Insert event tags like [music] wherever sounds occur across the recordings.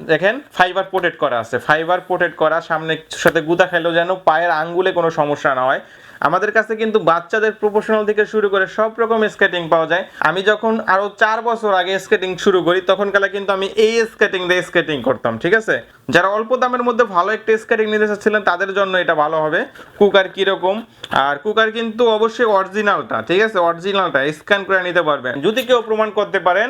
দেখেন fibre protect করা আছে। ফাইবার প্রোটেক্ট করা, সামনে সাথে গুতা খেলেও যেন পায়ের আঙ্গুলে কোনো সমস্যা না হয়। আমাদের কাছে কিন্তু বাচ্চাদের প্রফেশনাল থেকে শুরু করে সব রকম স্কেটিং পাওয়া যায়। আমি যখন আরও চার বছর আগে স্কেটিং শুরু করি, তখন কালে কিন্তু আমি এই স্কেটিং দিয়ে স্কেটিং করতাম, ঠিক আছে? যারা অল্প দামের মধ্যে ভালো একটা স্কেটিং নিতে চাচ্ছিলেন, তাদের জন্য এটা ভালো হবে। কুকার কীরকম? আর কুকার কিন্তু অবশ্যই অরিজিনালটা ঠিক আছে? অরিজিনালটা স্ক্যান করে নিতে পারবেন। যদি কেউ প্রমাণ করতে পারেন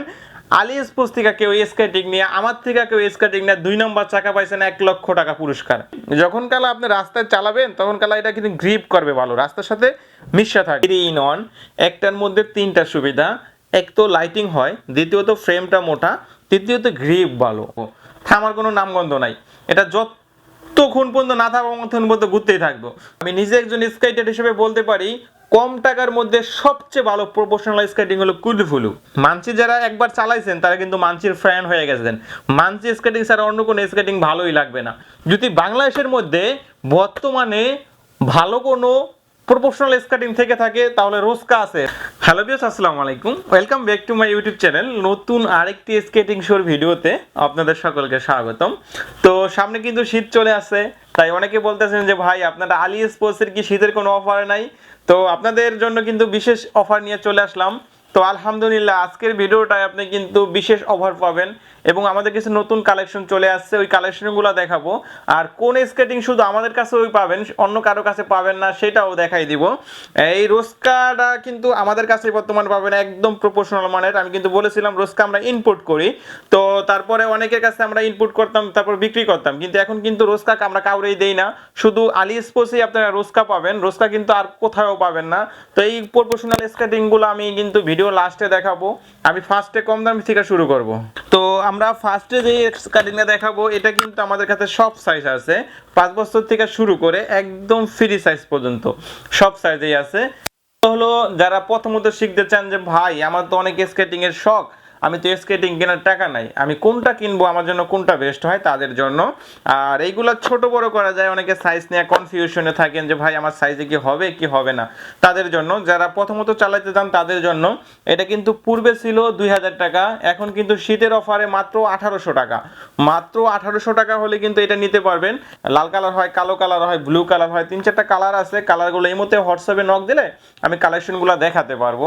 আলি স্পোর্টস থেকে কেউ স্কেটিং নিয়ে, আমার থেকে কেউ স্কেটিং নিয়ে দুই নম্বর চাকা পাইছেন এক লক্ষ টাকা পুরস্কার। যখন কালা আপনি রাস্তায় চালাবেন, তখন কালা এটা কিন্তু গ্রিপ করবে ভালো। রাস্তার সাথে মিশা থাকে। ইন অন একটার মধ্যে তিনটা সুবিধা। এক তো লাইটিং হয়, দ্বিতীয়ত ফ্রেমটা মোটা, তৃতীয়ত গ্রিপ ভালো। থামার কোনো নামগন্ধ নাই। এটা যত ততক্ষণ পর্যন্ত না থাকা পর্যন্ত ঘুরতেই থাকব। আমি নিজে একজন স্কেটার হিসেবে বলতে পারি কম টাকার মধ্যে সবচেয়ে ভালো প্রফেশনাল স্কেটিং হলো কুলফুলু মানসি যারা একবার চালাইছেন, তারা কিন্তু মানসির ফ্যান হয়ে গেছেন। মানসি স্কেটিং ছাড়া অন্য কোনো স্কেটিং ভালোই লাগবে না। যদি বাংলাদেশের মধ্যে বর্তমানে ভালো কোনো প্রফেশনাল স্কেটিং থেকে থাকে, তাহলে রোজকা আছে। হ্যালো বিয়াস আসসালামু আলাইকুম। Welcome back to my YouTube channel নতুন আরেকটি স্কেটিং শোর ভিডিওতে আপনাদের সকলকে স্বাগতম। তো সামনে কিন্তু শীত চলে আসে, তাই অনেকে বলতেছেন যে, ভাই, আপনারা আলি স্পোর্টসের কি শীতের কোনো অফার নাই? তো আপনাদের জন্য কিন্তু বিশেষ অফার নিয়ে চলে আসলাম। তো আলহামদুলিল্লাহ, আজকের ভিডিওটায় আপনি কিন্তু বিশেষ অফার পাবেন। এবং আমাদের কিছু নতুন কালেকশন চলে আসছে, ওই কালেকশনগুলো দেখাবো। আর কোন স্কেটিং শুধু আমাদের কাছে ওই পাবেন, অন্য কারও কাছে পাবেন না, সেটাও দেখাই দিব। এই রোস্কাটা কিন্তু আমাদের কাছে বর্তমানে পাবেন, একদম প্রপোর্শনাল মানের। আমি কিন্তু বলেছিলাম, রোস্কা আমরা ইনপুট করি। তো তারপরে অনেকের কাছে আমরা ইনপুট করতাম, তারপর বিক্রি করতাম। কিন্তু এখন কিন্তু রোস্কা আমরা কাউরেই দেই না। শুধু আলি স্পোর্টসেই আপনারা রোস্কা পাবেন, রোস্কা কিন্তু আর কোথাও পাবেন না। তো এই প্রপোর্শনাল স্কেটিংগুলো আমি কিন্তু ভিডিও লাস্টে দেখাবো। আমি ফার্স্টে কম দাম থেকে শুরু করব। তো আমরা ফার্স্টে যে কাটিংটা দেখাবো, এটা কিন্তু আমাদের কাছে সব সাইজ আছে। পাঁচ বছর থেকে শুরু করে একদম ফ্রি সাইজ পর্যন্ত সব সাইজেই আছে। হলো যারা প্রথমত শিখতে চান যে, ভাই, আমার তো অনেক স্কেটিং এর শখ। আমি তো স্কেটিং কেনার টাকা নাই। আমি কোনটা কিনবো, আমার জন্য কোনটা বেস্ট হয় তাদের জন্য। আর এইগুলো ছোট বড় করা যায়, অনেকে সাইজ নিয়ে কনফিউশনে থাকেন যে, ভাই, আমার সাইজে কি হবে কি হবে না? তাদের জন্য, যারা প্রথমত চালাতে চান তাদের জন্য, এটা কিন্তু পূর্বে ছিল দুই হাজার টাকা, এখন কিন্তু শীতের অফারে মাত্র আঠারোশো টাকা। মাত্র আঠারোশো টাকা হলে কিন্তু এটা নিতে পারবেন। লাল কালার হয়, কালো কালার হয় ব্লু কালার হয়, তিন চারটা কালার আছে। কালারগুলো এই মধ্যে হোয়াটসঅ্যাপে নক দিলে আমি কালেকশনগুলো দেখাতে পারব।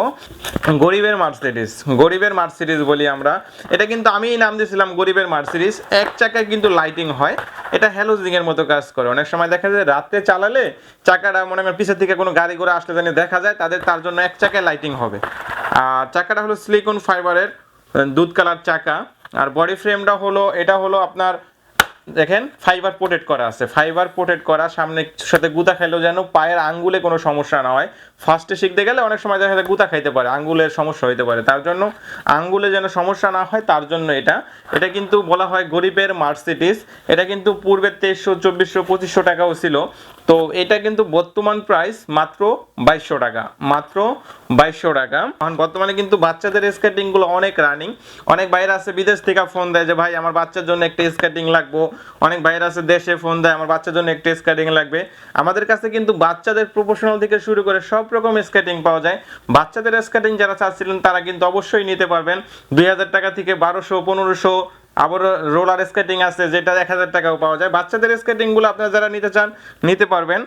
গরিবের মার্সিডিস গরিবের মার্সিডিস বলি আমরা। এটা কিন্তু আমিই নাম দিয়েছিলাম গরিবের মার্সিডিস এক চাকায় কিন্তু লাইটিং হয়। এটা হ্যালোজিংয়ের মতো কাজ করে। অনেক সময় দেখা যায় রাতে চালালে চাকাটা মনে করেন পিছের থেকে কোনো গাড়ি ঘোড়া আসলে জানি দেখা যায়, তাদের তার জন্য এক চাকায় লাইটিং হবে। আর চাকাটা হলো সিলিকন ফাইবারের দুধ কালার চাকা। আর বডি ফ্রেমটা হলো, এটা হলো আপনার দেখেন ফাইবার প্রোটেক্ট করা আছে। ফাইবার প্রোটেক্ট করা, সামনে সাথে গুতা খাইলেও যেন পায়ের আঙ্গুলে কোনো সমস্যা না হয়। ফার্স্টে শিখতে গেলে অনেক সময় দেখা যায় গুতা খাইতে পারে, আঙ্গুলের সমস্যা হইতে পারে। তার জন্য আঙ্গুলে যেন সমস্যা না হয়, তার জন্য এটা। এটা কিন্তু বলা হয় গরিবের মার্সিডিস এটা কিন্তু পূর্বে তেইশশো, চব্বিশশো, পঁচিশশো টাকাও ছিল। তো এটা কিন্তু বর্তমান প্রাইস মাত্র বাইশশো টাকা। মাত্র বাইশশো টাকা। এখন বর্তমানে কিন্তু বাচ্চাদের স্কেটিংগুলো অনেক রানিং অনেক বাইরে আছে বিদেশ থেকে ফোন দেয় যে, ভাই, আমার বাচ্চার জন্য একটা স্কেটিং লাগবো। অনেক বাইরে আছে দেশে ফোন দেয়, আমার বাচ্চার জন্য একটা স্কেটিং লাগবে। আমাদের কাছে কিন্তু বাচ্চাদের প্রফেশনাল থেকে শুরু করে সব রকম স্কেটিং পাওয়া যায়। বাচ্চাদের স্কেটিং যারা চাচ্ছিলেন, তারা কিন্তু অবশ্যই নিতে পারবেন। দুই হাজার টাকা থেকে বারোশো, পনেরোশো আবার রোলার স্কেটিং আছে, যেটা এক হাজার টাকাও পাওয়া যায়। বাচ্চাদের স্কেটিংগুলো আপনারা যারা নিতে চান, নিতে পারবেন।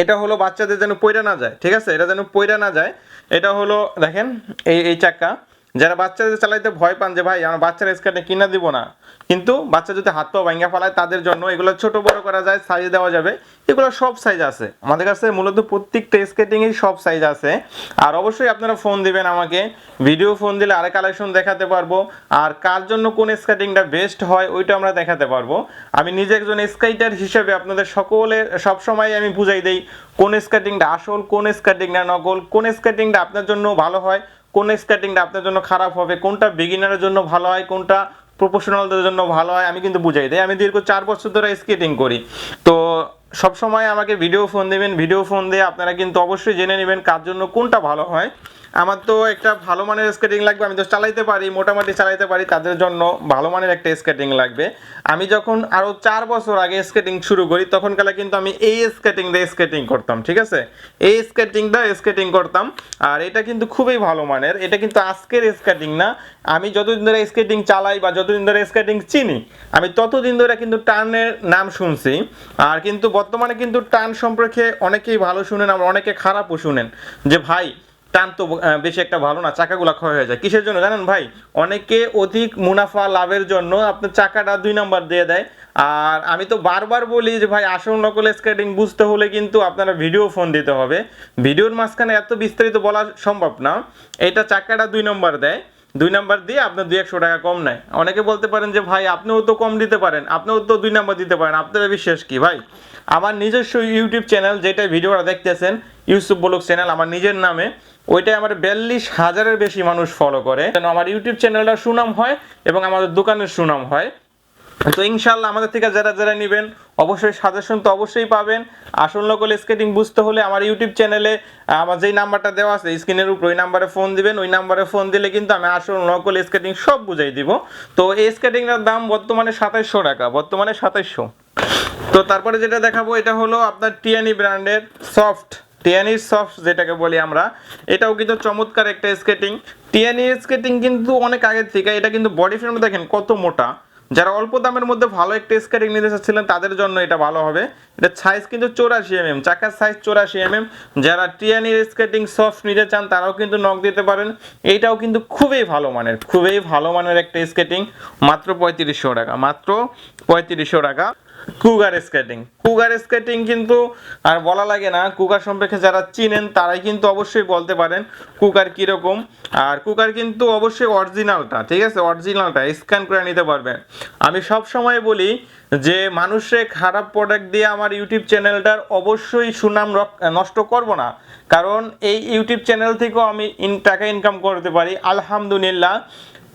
এটা হলো বাচ্চাদের যেন পইরা না যায়, ঠিক আছে? এটা যেন পইরা না যায়। এটা হলো, দেখেন, এই এই চাক্কা যারা বাচ্চাদের চালাইতে ভয় পান যে ভাই, আমার বাচ্চার স্কেটে কিনা দিব না। কিন্তু বাচ্চা যদি হাত পা ভাঙ্গা ফেলায়, তাদের জন্য এগুলো ছোট বড় করা যায় সাইজ দেওয়া যাবে। এগুলো সব সাইজ আছে। আমাদের কাছে মূলত প্রত্যেকটা স্কেটিং এর সব সাইজ আছে। আর অবশ্যই আপনারা ফোন দিবেন আমাকে। ভিডিও ফোন দিলে আরেক কালেকশন দেখাতে পারব। আর কার জন্য কোন স্কেটিংটা বেস্ট হয়, ওইটা আমরা দেখাতে পারব। আমি নিজে একজন স্কেটার হিসেবে আপনাদের সকলের সবসময় আমি বুঝাই দেই, কোন স্কেটিংটা আসল, কোন স্কেটিংটা নকল, কোন স্কেটিংটা আপনার জন্য ভালো হয়। কোন স্কেটিংটা আপনার জন্য খারাপ হবে, কোনটা বিগিনারের জন্য ভালো হয়, কোনটা প্রফেশনালদের জন্য ভালো হয়, আমি কিন্তু বুঝাই দিই। আমি দীর্ঘ চার বছর ধরে স্কেটিং করি। তো সবসময় আমাকে ভিডিও ফোন দেবেন ভিডিও ফোন দিয়ে আপনারা কিন্তু অবশ্যই জেনে নেবেন কার জন্য কোনটা ভালো হয়। আমার তো একটা ভালো মানের স্কেটিং লাগবে, আমি তো চালাইতে পারি, মোটামুটি চালাইতে পারি, তাদের জন্য ভালো মানের একটা স্কেটিং লাগবে। আমি যখন আরও চার বছর আগে স্কেটিং শুরু করি তখন কালে কিন্তু আমি এই স্কেটিং দিয়ে স্কেটিং করতাম, ঠিক আছে? এই স্কেটিং দিয়ে স্কেটিং করতাম, আর এটা কিন্তু খুবই ভালো মানের, এটা কিন্তু আজকের স্কেটিং না। আমি যতদিন ধরে স্কেটিং চালাই বা যতদিন ধরে স্কেটিং চিনি, আমি ততদিন ধরে কিন্তু টার্নের নাম শুনছি, আর কিন্তু বর্তমানে কিন্তু টার্ন সম্পর্কে অনেকেই ভালো শুনেন, আবার অনেকে খারাপও শুনেন, যে ভাই টান তো বেশি একটা ভালো না, চাকাগুলো ক্ষয় হয়ে যায়। কিসের জন্য জানেন ভাই? অনেকে অধিক মুনাফা লাভের জন্য আপনার চাকাটা দুই নাম্বার দিয়ে দেয়। আর আমি তো বারবার বলি যে ভাই, আসল নকল স্কেটিং বুঝতে হলে কিন্তু আপনারা ভিডিও ফোন দিতে হবে। ভিডিওর মাঝখানে এত বিস্তারিত বলা সম্ভব না। এটা চাকাটা দুই নম্বর দেয়। দুই নাম্বার দিয়ে আপনার দুই একশো টাকা কম নেয়। অনেকে বলতে পারেন যে ভাই, আপনিও তো কম দিতে পারেন, আপনিও তো দুই নাম্বার দিতে পারেন। আপনারা বিশ্বাস কি ভাই? আমার নিজস্ব ইউটিউব চ্যানেল যেটা ভিডিওটা দেখতেছেন ইউসুফ বলুক চ্যানেল আমার নিজের নামে, ওইটাই আমার বিয়াল্লিশ হাজারের বেশি মানুষ ফলো করে। যেন আমার ইউটিউব চ্যানেলটা সুনাম হয় এবং আমাদের দোকানের সুনাম হয়। তো ইনশাল্লাহ আমাদের থেকে যারা যারা নেবেন, অবশ্যই সাজেশন তো অবশ্যই পাবেন। আসল নকল স্কেটিং বুঝতে হলে আমার ইউটিউব চ্যানেলে, আমার যেই নাম্বারটা দেওয়া আছে, স্ক্রিনের উপর ওই নাম্বারে ফোন দিবেন। ওই নাম্বারে ফোন দিলে কিন্তু আমি আসল নকল স্কেটিং সব বুঝাই দিব। তো এই স্কেটিংটার দাম বর্তমানে সাতাইশশো টাকা, বর্তমানে সাতাইশশো। তো তারপরে যেটা দেখাবো, এটা হলো আপনার টিয়ানি ব্র্যান্ডের সফট টিয়ানির সফট যেটাকে বলি আমরা, এটাও কিন্তু চমৎকার একটা স্কেটিং টিয়ানির স্কেটিং কিন্তু অনেক আগের থেকে, এটা কিন্তু বডি ফ্রেম দেখেন কত মোটা। যারা অল্প দামের মধ্যে ভালো একটা স্কেটিং নিতে চাচ্ছিলেন, তাদের জন্য এটা ভালো হবে। এটা সাইজ কিন্তু চৌরাশি এমএম চাকার সাইজ চৌরাশি এমএম যারা টিয়ানির স্কেটিং সফট নিতে চান, তারাও কিন্তু নক দিতে পারেন। এইটাও কিন্তু খুবই ভালো মানের, খুবই ভালো মানের একটা স্কেটিং মাত্র পঁয়ত্রিশশো টাকা, মাত্র পঁয়ত্রিশশো টাকা। কুগার স্কেটিং কুগার স্কেটিং কিন্তু আর বলা লাগে না কুকার সম্পর্কে যারা চিনেন তারাই কিন্তু অবশ্যই বলতে পারেন কুকার কীরকম। আর কুকার কিন্তু অবশ্যই অরিজিনালটা ঠিক আছে? অরিজিনালটা স্ক্যান করে নিতে পারবেন। আমি সব সময় বলি যে মানুষে খারাপ প্রোডাক্ট দিয়ে আমার ইউটিউব চ্যানেলটার অবশ্যই সুনাম নষ্ট করব না। কারণ এই ইউটিউব চ্যানেল থেকেও আমি টাকা ইনকাম করতে পারি। আলহামদুলিল্লাহ।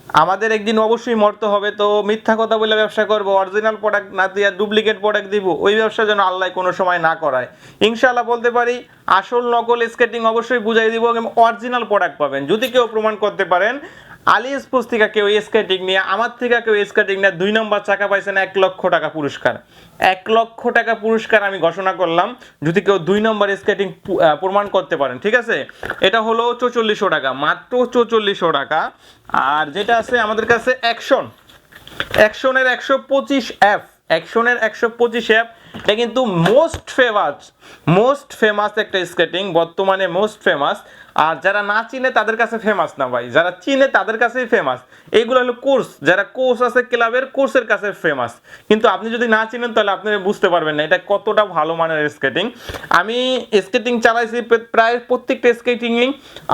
আমাদের একদিন অবশ্যই মরতে হবে, তো মিথ্যা কথা বলে ব্যবসা করব অরিজিনাল প্রোডাক্ট না দিয়ে ডুপ্লিকেট প্রোডাক্ট দিব, ওই ব্যবসা যেন আল্লাহ কোনো সময় না করায়। ইনশাআল্লাহ বলতে পারি, আসল নকল স্কেটিং অবশ্যই বুঝাই দিব এবং অরিজিনাল প্রোডাক্ট পাবেন। যদি কেউ প্রমাণ করতে পারেন আলি পুস্তিকা কেউ স্কেটিং নিয়ে, আমার থেকে কেউ স্কেটিং নিয়ে দুই নম্বর চাকা পাইছেন এক লক্ষ টাকা পুরস্কার। এক লক্ষ টাকা পুরস্কার আমি ঘোষণা করলাম, যদি কেউ দুই নম্বর স্কেটিং প্রমাণ করতে পারেন, ঠিক আছে? এটা হলো চৌচল্লিশশো টাকা, মাত্র চৌচল্লিশশো টাকা। আর যেটা আছে আমাদের কাছে অ্যাকশন। অ্যাকশনের একশো পঁচিশ অ্যাপ অ্যাকশনের একশো পঁচিশ এটা কিন্তু মোস্ট ফেমাস মোস্ট ফেমাস একটা স্কেটিং, বর্তমানে মোস্ট ফেমাস। আর যারা না চিনে তাদের কাছে ফেমাস না ভাই, যারা চিনে তাদের কাছেই ফেমাস। এইগুলো হলো কোর্স, যারা কোর্স আছে ক্লাবের কোর্সের কাছে ফেমাস। কিন্তু আপনি যদি না চিনেন তাহলে আপনি বুঝতে পারবেন না এটা কতটা ভালো মানের স্কেটিং। আমি স্কেটিং চালাইছি প্রায় প্রত্যেকটা স্কেটিংই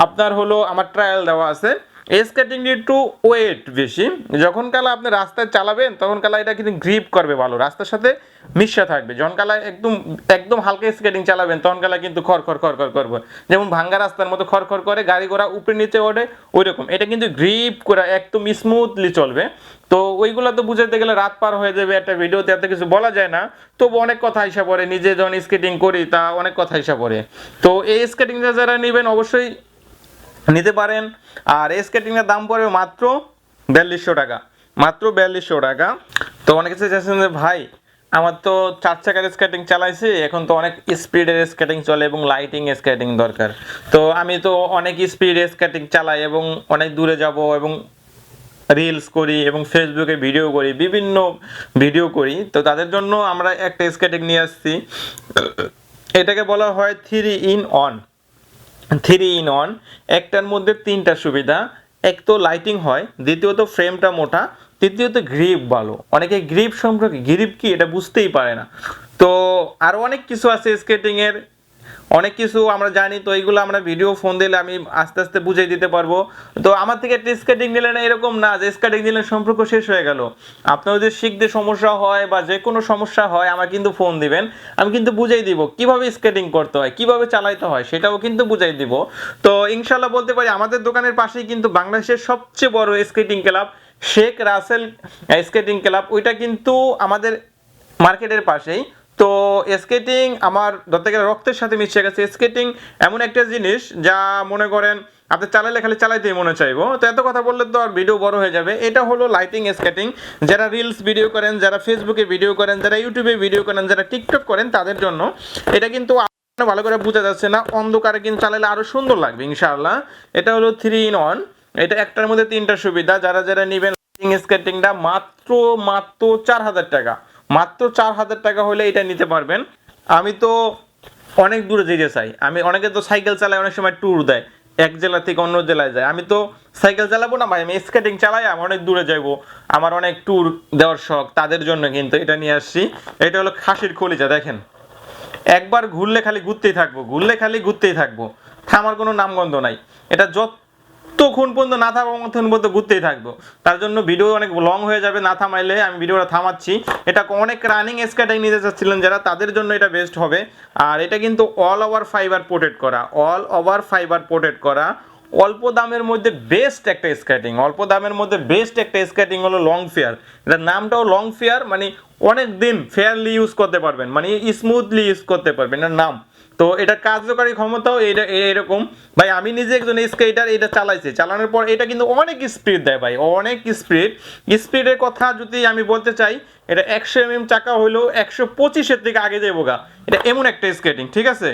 আপনার হলো আমার ট্রায়াল দেওয়া আছে। স্কেটিং টু ওয়েট বেশি। যখন কালা আপনি রাস্তায় চালাবেন, তখন কালা এটা কিন্তু গ্রিপ করবে ভালো। রাস্তার সাথে মিশা থাকবে। যখন কালা একদম একদম হালকা স্কেটিং চালাবেন, তখন কালা কিন্তু খর খর খর খর করবে যেমন ভাঙ্গা রাস্তার মতো খর খর করে গাড়ি ঘোড়া উপরে নিচে ওঠে ওই রকম এটা কিন্তু গ্রিপ করে একদম স্মুথলি চলবে। তো ওইগুলো তো বুঝাতে গেলে রাত পার হয়ে যাবে একটা ভিডিওতে এত কিছু বলা যায় না। তবু অনেক কথা হিসাব পড়ে। নিজে যখন স্কেটিং করি, তা অনেক কথা হিসাব পড়ে। তো এই স্কেটিংটা যারা নেবেন, অবশ্যই নিতে পারেন। আর এই স্কেটিংয়ের দাম পড়বে মাত্র বিয়াল্লিশশো টাকা। মাত্র বিয়াল্লিশশো টাকা। তো অনেকে চাইছেন যে, ভাই, আমার তো চার চাকার স্কেটিং চালাইছি, এখন তো অনেক স্পিডের স্কেটিং চলে এবং লাইটিং স্কেটিং দরকার। তো আমি তো অনেক স্পিড স্কেটিং চালাই এবং অনেক দূরে যাব এবং রিলস করি এবং ফেসবুকে ভিডিও করি, বিভিন্ন ভিডিও করি। তো তাদের জন্য আমরা একটা স্কেটিং নিয়ে আসছি। এটাকে বলা হয় three in one three in one, একটার মধ্যে তিনটা সুবিধা। এক তো লাইটিং হয়, দ্বিতীয়ত ফ্রেমটা মোটা, তৃতীয়ত গ্রিপ ভালো। অনেকে গ্রিপ সম্পর্কে গ্রিপ কি এটা বুঝতেই পারে না। তো আরও অনেক কিছু আছে স্কেটিংয়ের অনেক কিছু আমরা জানি, তো এইগুলো আমরা ভিডিও ফোন দিলে আমি আস্তে আস্তে বুঝিয়ে দিতে পারব। তো আমার থেকে একটা স্কেটিং নিলেন এরকম না যে স্কেটিং নিলেন সম্পর্ক শেষ হয়ে গেল। আপনার যদি শিখতে সমস্যা হয় বা যে কোনো সমস্যা হয় আমার কিন্তু ফোন দিবেন। আমি কিন্তু বুঝাই দিব কীভাবে স্কেটিং করতে হয়, কীভাবে চালাইতে হয়, সেটাও কিন্তু বুঝাই দিব। তো ইনশাল্লাহ বলতে পারি, আমাদের দোকানের পাশেই কিন্তু বাংলাদেশের সবচেয়ে বড় skating club Sheikh Russel skating club ওইটা কিন্তু আমাদের মার্কেটের পাশেই। তো স্কেটিং আমার ধরতে গেলে রক্তের সাথে মিশে গেছে। স্কেটিং এমন একটা জিনিস যা মনে করেন আপনি চালাইলে খালি চালাইতেই মনে চাইব। তো এত কথা বললে তো আর ভিডিও বড় হয়ে যাবে। এটা হলো লাইটিং স্কেটিং যারা রিলস ভিডিও করেন, যারা ফেসবুকে ভিডিও করেন, যারা ইউটিউবে ভিডিও করেন, যারা টিকটক করেন, তাদের জন্য এটা কিন্তু ভালো করে বোঝা যাচ্ছে না। অন্ধকারে কিন্তু চালালে আরও সুন্দর লাগবে ইনশাআল্লাহ। এটা হলো থ্রি ইন ওয়ান এটা একটার মধ্যে তিনটা সুবিধা। যারা যারা নেবেন স্কেটিংটা মাত্র মাত্র চার হাজার টাকা। মাত্র চার হাজার টাকা হলে এটা নিতে পারবেন। আমি তো অনেক দূরে যেতে চাই। আমি অনেকে তো সাইকেল চালায়, অনেক সময় ট্যুর দেয়। এক জেলা থেকে অন্য জেলায় যায়। আমি তো সাইকেল চালাবো না ভাই, আমি স্কেটিং চালাই, আমি অনেক দূরে যাব। আমার অনেক ট্যুর দেওয়ার শখ, তাদের জন্য কিন্তু এটা নিয়ে আসছি। এটা হলো খাসির কলিজা, দেখেন। একবার ঘুরলে খালি ঘুরতেই থাকব, ঘুরলে খালি ঘুরতেই থাকব। থামার কোনো নামগন্ধ নাই। এটা যতক্ষণ পর্যন্ত না থাকব ততক্ষণ পর্যন্ত ঘুরতেই থাকব। তার জন্য ভিডিও অনেক লং হয়ে যাবে, না থামাইলে আমি ভিডিওটা থামাচ্ছি। এটা অনেক রানিং স্কেটিং নিতে চাচ্ছিলেন যারা, তাদের জন্য এটা বেস্ট হবে। আর এটা কিন্তু অল ওভার ফাইবার পোর্টেড করা অল ওভার ফাইবার পোর্টেড করা। অল্প দামের মধ্যে বেস্ট একটা স্কেটিং অল্প দামের মধ্যে বেস্ট একটা স্কেটিং হলো লং ফেয়ার এটার নামটাও লং ফেয়ার মানে অনেক দিন ফেয়ারলি ইউজ করতে পারবেন মানে স্মুথলি ইউজ করতে পারবেন। এটার নাম তো এটা কার্যকারী ক্ষমতাও এটা এরকম। ভাই, আমি নিজে একজন স্কেটার এটা চালাইছি। চালানোর পর এটা কিন্তু অনেক স্পিড দেয় ভাই, অনেক স্পিড স্পিডের কথা যদি আমি বলতে চাই, এটা একশো এম চাকা হইলেও একশো পঁচিশের দিকে আগে যাব গা। এটা এমন একটা স্কেটিং ঠিক আছে?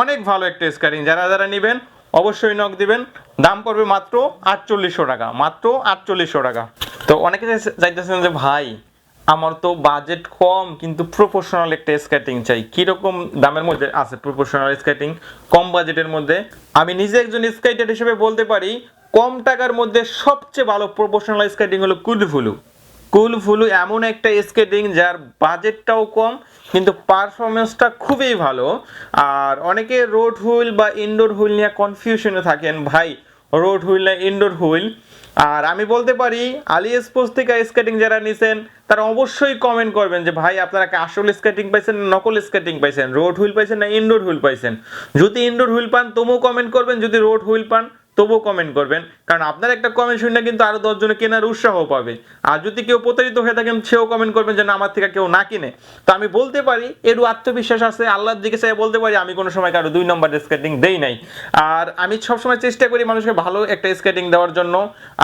অনেক ভালো একটা স্কেটিং যারা যারা নেবেন, অবশ্যই নক দিবেন। দাম পড়বে মাত্র আটচল্লিশশো টাকা, মাত্র আটচল্লিশশো টাকা। তো অনেকে চাইতেছেন যে, ভাই আমার তো বাজেট কম, কিন্তু প্রফেশনাল একটা স্কেটিং চাই। কীরকম দামের মধ্যে আছে প্রফেশনাল স্কেটিং কম বাজেটের মধ্যে। আমি নিজে একজন স্কেটার হিসেবে বলতে পারি, কম টাকার মধ্যে সবচেয়ে ভালো প্রফেশনাল স্কেটিং হলো কুলফুলু। কুলফুলু এমন একটা স্কেটিং যার বাজেটটাও কম, কিন্তু পারফরমেন্সটা খুবই ভালো। আর অনেকে রোড হুইল বা ইনডোর হুইল নিয়ে কনফিউশনে থাকেন, ভাই রোড হুইল না ইনডোর হুইল? আর আমি বলতে পারি, আলি স্পোর্টস থেকে স্কেটিং যারা নিছেন, তারা অবশ্যই কমেন্ট করবেন যে, ভাই, আপনারা আসল স্কেটিং পাইছেন নকল স্কেটিং পাইছেন? রোড হুইল পাইছেন না ইনডোর হুইল পাইছেন? যদি ইনডোর হুইল পান, তবুও কমেন্ট করবেন, যদি রোড হুইল পান তবুও কমেন্ট করবেন। কারণ আপনার একটা কমেন্ট শুনে কিন্তু আরও দশজনে কেনার উৎসাহ পাবে। আর যদি কেউ প্রতারিত হয়ে থাকেন, সেও কমেন্ট করবেন যে, না, আমার থেকে কেউ না কিনে। তো আমি বলতে পারি, এরও আত্মবিশ্বাস আছে। আল্লাহর দিকে চাই বলতে পারি, আমি কোনো সময় কারও দুই নম্বর স্কেটিং দেই নাই। আর আমি সবসময় চেষ্টা করি মানুষকে ভালো একটা স্কেটিং দেওয়ার জন্য।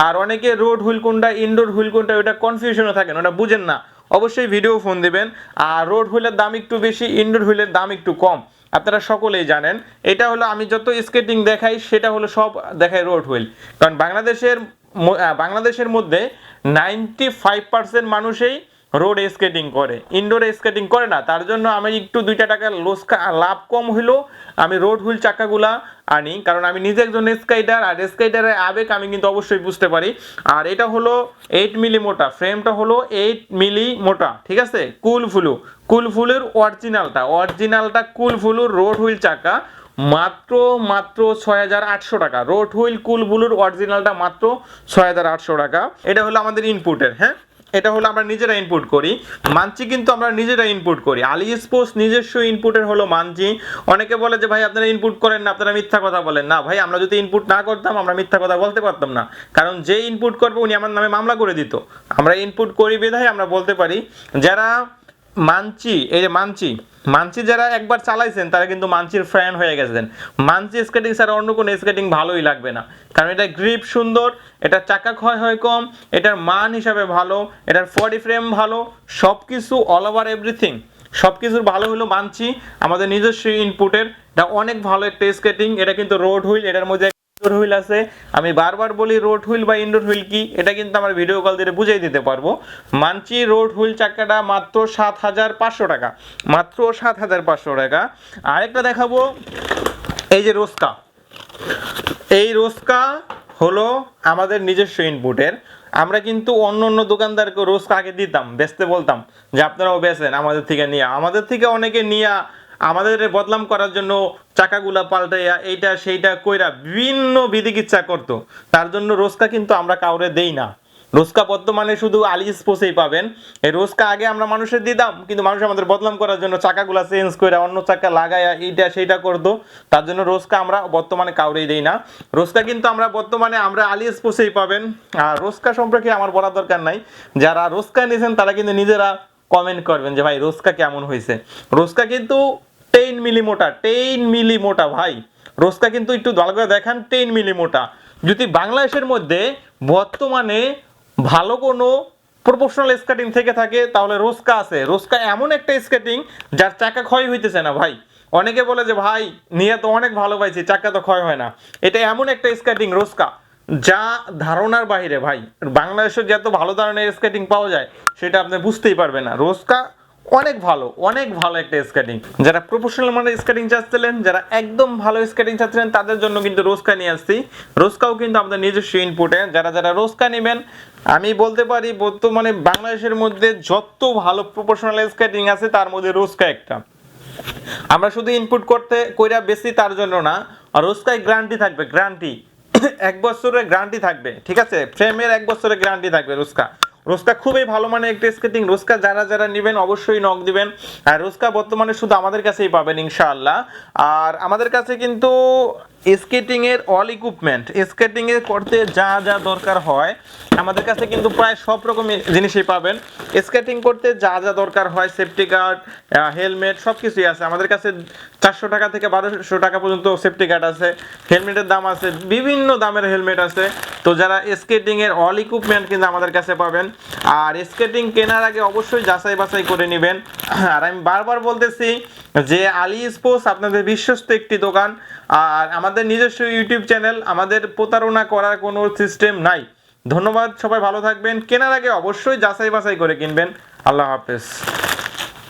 আর অনেকে রোড হুইল কোনটা ইনডোর হুইল কোনটা ওটা কনফিউশনে থাকেন, ওটা বুঝেন না। অবশ্যই ভিডিও ফোন দিবেন। আর রোড হুইলের দাম একটু বেশি ইনডোর হুইলের দাম একটু কম। আপনারা সকলেই জানেন, এটা হলো আমি যত স্কেটিং দেখাই, সেটা হলো সব দেখাই রোড হুইল কারণ বাংলাদেশের বাংলাদেশের মধ্যে নাইনটি ফাইভ পার্সেন্ট মানুষই রোড স্কেটিং করে। ইনডোর স্কেটিং করে না, তার জন্য আমি একটু দুইটা টাকা লোসকা লাভ কম হইলেও আমি রোড হুইল চাকাগুলা আনি, কারণ আমি নিজে একজন স্কাইডার আর স্কাইডারের আবেগ আমি কিন্তু অবশ্যই বুঝতে পারি। আর এটা হলো এইট মিলি মোটা ফ্রেমটা হলো এইট মিলি মোটা, ঠিক আছে? কুল ফুলু। কুল ফুলের অরিজিনালটা অরিজিনালটা কুল ফুলুর রোড হুইল চাকা, মাত্র মাত্র ছয় হাজার আটশো টাকা। রোড হুইল কুল বুলুর অরিজিনালটা মাত্র ছয় হাজার আটশো টাকা। এটা হলো আমাদের ইনপুটের হ্যাঁ? এটা হলো আমরা নিজেরা ইনপুট করি। মানচি কিন্তু আমরা নিজেরা ইনপুট করি। আলি স্পোর্টস নিজস্ব ইনপুটের হলো মানচি। অনেকে বলে যে, ভাই, আপনারা ইনপুট করেন না, আপনারা মিথ্যা কথা বলেন। না, ভাই, আমরা যদি ইনপুট না করতাম, আমরা মিথ্যা কথা বলতে পারতাম না। কারণ যে ইনপুট করবে, উনি আমার নামে মামলা করে দিত। আমরা ইনপুট করি বিধায় আমরা বলতে পারি, যারা মানচি, এই যে মানচি মানচি যারা একবার চালাইছেন, তারা কিন্তু মানচির ফ্যান হয়ে গেছেন। মানচি স্কেটিং ছাড়া অন্য কোনো স্কেটিং ভালোই লাগবে না। কারণ এটা গ্রিপ সুন্দর, এটা চাকা ক্ষয় হয় কম, এটার মান হিসাবে ভালো, এটার বডি ফ্রেম ভালো সব কিছু অল ওভার এভরিথিং সব কিছুর ভালো হলো মানছি, আমাদের নিজস্ব ইনপুটের এটা অনেক ভালো একটা স্কেটিং এটা কিন্তু রোড হুইল এটার মধ্যে ইনডোর হুইল আছে। আমি বারবার বলি রোড হুইল বা ইনডোর হুইল কি? এটা কিন্তু আমার ভিডিও কল দিয়ে বুঝিয়ে দিতে পারব। মানচি রোড হুইল চাকাটা মাত্র সাত হাজার পাঁচশো টাকা। মাত্র সাত হাজার পাঁচশো টাকা। আরেকটা দেখাবো, এই যে রোস্কা। এই রোস্কা হলো আমাদের নিজস্ব ইনপুটের আমরা কিন্তু অন্য অন্য দোকানদারকে রোজ আগে দিতাম, বেচতে বলতাম যে আপনারাও বেচেন আমাদের থেকে নিয়ে। আমাদের থেকে অনেকে নিয়ে আমাদের বদলাম করার জন্য চাকাগুলা পাল্টাইয়া এইটা সেইটা কইরা বিভিন্ন বিধিকিচ্ছা করতো। তার জন্য রোজকা কিন্তু আমরা কাউরে দেই না। রোজকা বর্তমানে শুধু আলি স্পোসেই পাবেন। এই রোজকা আগে আমরা মানুষের দিতাম, কিন্তু মানুষ আমাদের বদলাম করার জন্য চাকাগুলা চেঞ্জ করে অন্য চাকা লাগাইয়া এইটা সেইটা করতো। তার জন্য রোজকা আমরা বর্তমানে কাউরেই দেই না। রোজকা কিন্তু আমরা বর্তমানে আমরা আলি স্পোসেই পাবেন। আর রোজকা সম্পর্কে আমার বলা দরকার নাই। যারা রোজকা নিয়েছেন তারা কিন্তু নিজেরা কমেন্ট করবেন যে ভাই রোজকা কেমন হয়েছে? রোজকা কিন্তু টেন মিলি মোটা টেন মিলি মোটা ভাই। রোস্কা কিন্তু একটু ভালো করে দেখান টেন মিলি মোটা। যদি বাংলাদেশের মধ্যে বর্তমানে ভালো কোনো প্রফেশনাল স্কেটিং থেকে থাকে, তাহলে রোস্কা আছে। রোস্কা এমন একটা স্কেটিং যার চাকা ক্ষয় হইতেছে না ভাই। অনেকে বলে যে ভাই, নিয়ে তো অনেক ভালো পাইছি, চাকা তো ক্ষয় হয় না। এটা এমন একটা স্কেটিং রোস্কা। যা ধারণার বাইরে ভাই বাংলাদেশে যত ভালো ধরনের স্কেটিং পাওয়া যায়, সেটা আপনি বুঝতেই পারবেন না। রোস্কা অনেক ভালো অনেক ভালো একটা স্কেটিং যারা প্রফেশনাল মানে স্কেটিং চাচ্ছিলেন, যারা একদম ভালো স্কেটিং চাচ্ছিলেন, তাদের জন্য কিন্তু রোস্কা নিয়ে আসছি। রোস্কাও কিন্তু আমাদের নিজস্ব ইনপুটে যারা যারা রোস্কা নেবেন, আমি বলতে পারি বর্তমানে বাংলাদেশের মধ্যে যত ভালো প্রফেশনাল স্কেটিং আছে, তার মধ্যে রোস্কা একটা। আমরা শুধু ইনপুট করতে, কইরা বেশি তার জন্য না, আর রোজকায় গ্যারান্টি থাকবে গ্যারান্টি [coughs] এক বছরের গ্যারান্টি থাকবে, ঠিক আছে? ফ্রেমের এক বছরের গ্যারান্টি থাকবে রুস্কা। রোস্কা খুবই ভালো মানে একটি স্কেটিং রোস্কা যারা যারা নেবেন অবশ্যই নক দিবেন। আর রোস্কা বর্তমানে শুধু আমাদের কাছেই পাবেন, ইনশাআল্লাহ। আর আমাদের কাছে কিন্তু স্কেটিং এর অল ইকুইপমেন্ট স্কেটিং এর করতে যা যা দরকার হয়, আমাদের কাছে কিন্তু প্রায় সব রকম জিনিসই পাবেন। স্কেটিং করতে যা যা দরকার হয় সেফটি গার্ড হেলমেট সব কিছুই আছে। আমাদের কাছে চারশো টাকা থেকে বারোশো টাকা পর্যন্ত সেফটি গার্ড আছে হেলমেটের দাম আছে, বিভিন্ন দামের হেলমেট আছে। তো যারা স্কেটিং এর অল ইকুইপমেন্ট কিন্তু আমাদের কাছে পাবেন। আর স্কেটিং কেনার আগে অবশ্যই যাচাই বাছাই করে নেবেন। আর আমি বারবার বলতেছি যে আলি স্পোর্টস আপনাদের বিশ্বস্ত একটি দোকান, আর আমাদের নিজস্ব ইউটিউব চ্যানেল, আমাদের প্রতারণা করার কোনো সিস্টেম নাই। ধন্যবাদ, সবাই ভালো থাকবেন। কেনার আগে অবশ্যই যাচাই বাছাই করে কিনবেন। আল্লাহ হাফেজ।